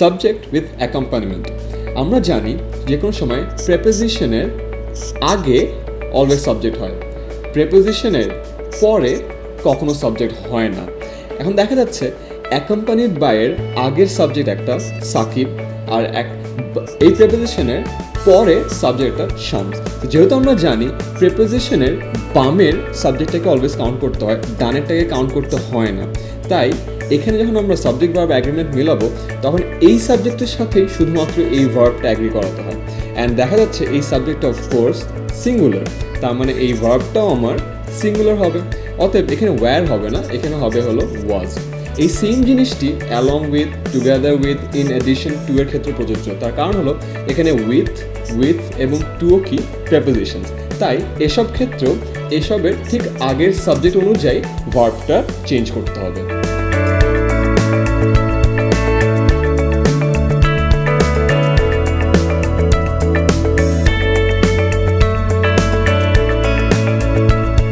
Subject with অ্যাকম্পানিমেন্ট আমরা জানি যে কোনো সময় প্রেপোজিশনের আগে অলওয়েজ সাবজেক্ট হয়। প্রেপোজিশনের পরে কখনো সাবজেক্ট হয় না। এখন দেখা যাচ্ছে অ্যাকম্পানিড বাইয়ের আগের সাবজেক্ট একটা সাকিব আর এক এই প্রেপোজিশনের পরে সাবজেক্টটা শামস। যেহেতু আমরা জানি প্রেপোজিশনের বামের সাবজেক্টটাকে অলওয়েজ কাউন্ট করতে হয়, ডানেরটাকে কাউন্ট করতে হয় না। তাই এখানে যখন আমরা সাবজেক্ট ভার্ব অ্যাগ্রিমেন্ট মেলাবো, তখন এই সাবজেক্টের সাথে শুধুমাত্র এই ভার্বটা অ্যাগ্রি করাতে হয়। অ্যান্ড দেখা যাচ্ছে এই সাবজেক্ট অফ কোর্স সিঙ্গুলার তার মানে এই ভার্বটাও আমার সিঙ্গুলার হবে। অতএব এখানে ওয়্যার হবে না, এখানে হবে হলো ওয়াজ এই সেম জিনিসটি along with together with in addition to এর ক্ষেত্রে প্রযোজ্য। তার কারণ হলো এখানে উইথ উইথ এবং টুও কি? প্রেপোজিশনস তাই এসব ক্ষেত্রেও এসবের ঠিক আগের সাবজেক্ট অনুযায়ী ভার্বটা চেঞ্জ করতে হবে।